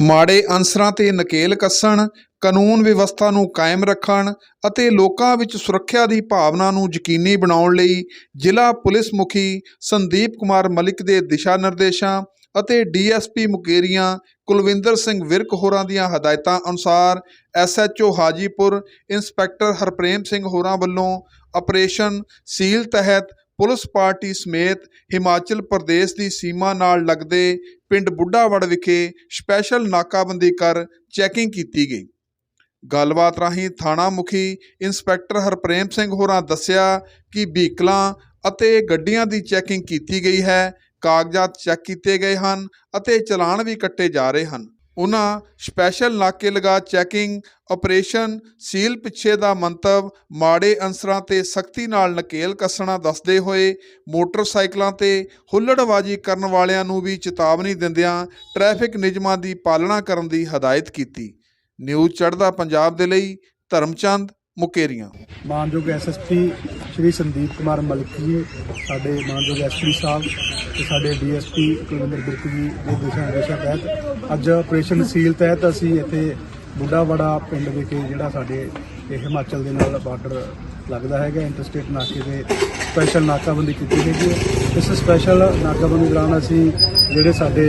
ਮਾੜੇ ਅਨਸਰਾਂ ਤੇ ਨਕੇਲ ਕੱਸਣ, ਕਾਨੂੰਨ ਵਿਵਸਥਾ ਨੂੰ ਕਾਇਮ ਰੱਖਣ ਅਤੇ ਲੋਕਾਂ ਵਿੱਚ ਸੁਰੱਖਿਆ ਦੀ ਭਾਵਨਾ ਨੂੰ ਯਕੀਨੀ ਬਣਾਉਣ ਲਈ ਜ਼ਿਲ੍ਹਾ ਪੁਲਿਸ ਮੁਖੀ ਸੰਦੀਪ ਕੁਮਾਰ ਮਲਿਕ ਦੇ ਦਿਸ਼ਾ ਨਿਰਦੇਸ਼ਾਂ ਅਤੇ ਡੀਐਸਪੀ ਮੁਕੇਰੀਆਂ ਕੁਲਵਿੰਦਰ ਸਿੰਘ ਵਿਰਕ ਹੋਰਾਂ ਦੀਆਂ ਹਦਾਇਤਾਂ ਅਨੁਸਾਰ ਐਸਐਚਓ ਹਾਜੀਪੁਰ, ਇੰਸਪੈਕਟਰ ਹਰਪ੍ਰੇਮ ਸਿੰਘ ਹੋਰਾਂ ਵੱਲੋਂ ਆਪਰੇਸ਼ਨ ਸੀਲ ਤਹਿਤ ਪੁਲਿਸ ਪਾਰਟੀ ਸਮੇਤ ਹਿਮਾਚਲ ਪ੍ਰਦੇਸ਼ ਦੀ ਸੀਮਾ ਨਾਲ ਲੱਗਦੇ ਪਿੰਡ ਬੁੱਢਾਵੜ ਵਿਖੇ ਸਪੈਸ਼ਲ ਨਾਕਾਬੰਦੀ ਕਰ ਚੈਕਿੰਗ ਕੀਤੀ ਗਈ। ਗੱਲਬਾਤ ਰਾਹੀਂ ਥਾਣਾ ਮੁਖੀ ਇੰਸਪੈਕਟਰ ਹਰਪ੍ਰੇਮ ਸਿੰਘ ਹੋਰਾਂ ਦੱਸਿਆ ਕਿ ਵਹੀਕਲਾਂ ਅਤੇ ਗੱਡੀਆਂ ਦੀ ਚੈਕਿੰਗ ਕੀਤੀ ਗਈ ਹੈ, ਕਾਗਜ਼ਾਤ ਚੈੱਕ ਕੀਤੇ ਗਏ ਹਨ ਅਤੇ ਚਲਾਨ ਵੀ ਕੱਟੇ ਜਾ ਰਹੇ ਹਨ। ਉਹਨਾਂ ਸਪੈਸ਼ਲ ਨਾਕੇ ਲਗਾ ਚੈਕਿੰਗ, ਆਪਰੇਸ਼ਨ, ਸੀਲ ਪਿੱਛੇ ਦਾ ਮੰਤਵ, ਮਾੜੇ ਅਨਸਰਾਂ ਤੇ ਸਖਤੀ ਨਾਲ ਨਕੇਲ ਕੱਸਣਾ ਦੱਸਦੇ ਹੋਏ ਮੋਟਰਸਾਈਕਲਾਂ ਤੇ ਹੁੱਲੜਬਾਜ਼ੀ ਕਰਨ ਵਾਲਿਆਂ ਨੂੰ ਵੀ ਚੇਤਾਵਨੀ ਦਿੰਦਿਆਂ ਟ੍ਰੈਫਿਕ ਨਿਯਮਾਂ ਦੀ ਪਾਲਣਾ ਕਰਨ ਦੀ ਹਦਾਇਤ ਕੀਤੀ। ਨਿਊਜ਼ ਚੜ੍ਹਦਾ ਪੰਜਾਬ ਦੇ ਲਈ, ਧਰਮਚੰਦ ਮੁਕੇਰੀਆਂ। ਮਾਨਯੋਗ ਐਸਐਸਪੀ ਸ਼੍ਰੀ ਸੰਦੀਪ ਕੁਮਾਰ ਮਲਕੀ ਸਾਡੇ ਮਾਨਯੋਗ ਐਸਪੀ ਸਾਹਿਬ ਤੇ ਸਾਡੇ ਡੀਐਸਪੀ ਕੁਲਵਿੰਦਰ ਬਿਰਕ ਜੀ ਦੇ ਦਿਸ਼ਾ ਨਿਰਦੇਸ਼ਾਂ ਤਹਿਤ ਅੱਜ ਆਪਰੇਸ਼ਨ ਸੀਲ ਤਹਿਤ ਅਸੀਂ ਇੱਥੇ ਬੁੱਢਾ ਬੁੱਢਾਵੜਾ ਪਿੰਡ ਵਿਖੇ ਜਿਹੜਾ ਸਾਡੇ ਇਹ ਹਿਮਾਚਲ ਦੇ ਨਾਲ ਬਾਰਡਰ ਲੱਗਦਾ ਹੈਗਾ, ਇੰਟਰਸਟੇਟ ਨਾਕੇ ਦੇ ਸਪੈਸ਼ਲ ਨਾਕਾਬੰਦੀ ਕੀਤੀ ਹੈਗੀ ਹੈ। ਇਸ ਸਪੈਸ਼ਲ ਨਾਕਾਬੰਦੀ ਦੌਰਾਨ ਅਸੀਂ ਜਿਹੜੇ ਸਾਡੇ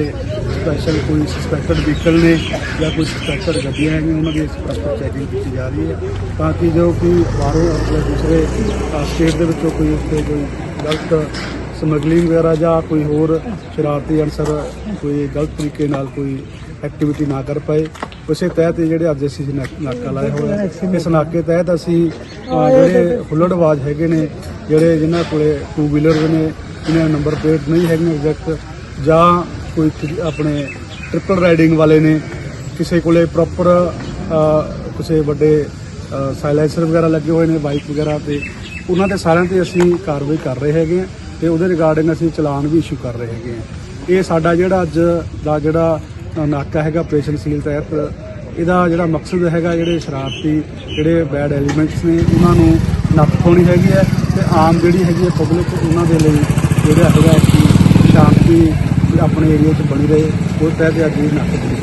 ਸਪੈਸ਼ਲ ਕੋਈ ਸਸਪੈਕਟਡ ਵਹੀਕਲ ਨੇ ਜਾਂ ਕੋਈ ਸਸਪੈਕਟਡ ਗੱਡੀਆਂ ਹੈਗੀਆਂ, ਉਹਨਾਂ ਦੀ ਪ੍ਰੋਪਰ ਚੈਕਿੰਗ ਕੀਤੀ ਜਾ ਰਹੀ ਹੈ। ਤਾਂ ਕਿ ਜੋ ਕੋਈ ਬਾਹਰੋਂ ਜਾਂ ਦੂਸਰੇ ਸਟੇਟ ਦੇ ਵਿੱਚੋਂ ਕੋਈ ਉੱਥੇ ਕੋਈ ਗਲਤ ਸਮਗਲਿੰਗ ਵਗੈਰਾ ਜਾਂ ਕੋਈ ਹੋਰ ਸ਼ਰਾਰਤੀ ਅਨਸਰ ਕੋਈ ਗਲਤ ਤਰੀਕੇ ਨਾਲ ਕੋਈ ਐਕਟੀਵਿਟੀ ਨਾ ਕਰ ਪਾਏ ਉਸੇ ਤਹਿਤ ਇਹ ਜਿਹੜੇ ਅੱਜ ਅਸੀਂ ਨਾ- ਨਾਕਾ ਲਾਇਆ ਹੋਇਆ ਹੈ। ਇਸ ਨਾਕੇ ਤਹਿਤ ਅਸੀਂ ਅ, ਜਿਹੜੇ ਹੁੱਲੜਬਾਜ਼ ਹੈਗੇ ਨੇ ਜਿਹੜੇ ਜਿਨ੍ਹਾਂ ਕੋਲੇ ਟੂ ਵੀਲਰ ਨੇ ਜਿਨ੍ਹਾਂ ਨੰਬਰ ਪਲੇਟ ਨਹੀਂ ਹੈਗੀਆਂ ਐਗਜ਼ੈਕਟ ਜਾਂ ਕੋਈ ਥਰੀ- ਆਪਣੇ ਟ੍ਰਿਪਲ ਰਾਈਡਿੰਗ ਵਾਲੇ ਨੇ ਕਿਸੇ ਕੋਲੇ ਪ੍ਰੋਪਰ ਕਿਸੇ ਵੱਡੇ ਸਾਇਲੈਂਸਰ ਵਗੈਰਾ ਲੱਗੇ ਹੋਏ ਨੇ ਬਾਈਕ ਵਗੈਰਾ ਤੇ ਉਹਨਾਂ ਤੇ ਸਾਰਿਆਂ ਤੇ ਅਸੀਂ ਕਾਰਵਾਈ ਕਰ ਰਹੇ ਹੈਗੇ ਹਾਂ ਤੇ ਉਹਦੇ ਰਿਗਾਰਡਿੰਗ ਅਸੀਂ ਚਲਾਨ ਵੀ ਇਸ਼ੂ ਕਰ ਰਹੇ ਹੈਗੇ ਹਾਂ। ਇਹ ਸਾਡਾ ਜਿਹੜਾ ਅੱਜ ਦਾ ਜਿਹੜਾ ਨਾਕਾ ਹੈਗਾ ਆਪਰੇਸ਼ਨ ਸੀਲ ਤਹਿਤ, ਇਹਦਾ ਜਿਹੜਾ ਮਕਸਦ ਹੈਗਾ ਜਿਹੜੇ ਸ਼ਰਾਰਤੀ ਜਿਹੜੇ ਬੈਡ ਐਲੀਮੈਂਟਸ ਨੇ, ਉਹਨਾਂ ਨੂੰ ਨੱਥ ਪਾਉਣੀ ਹੈਗੀ ਹੈ ਤੇ ਆਮ ਜਿਹੜੀ ਹੈਗੀ ਹੈ ਪਬਲਿਕ ਉਹਨਾਂ ਦੇ ਲਈ ਜਿਹੜਾ ਹੈਗਾ ਕਿ ਸ਼ਾਂਤੀ ਆਪਣੇ ਏਰੀਆ 'ਚ ਬਣੀ ਰਹੇ, ਉਹ ਤਹਿਤ ਅੱਜ ਇਹ ਨਾਕਾਬੰਦੀ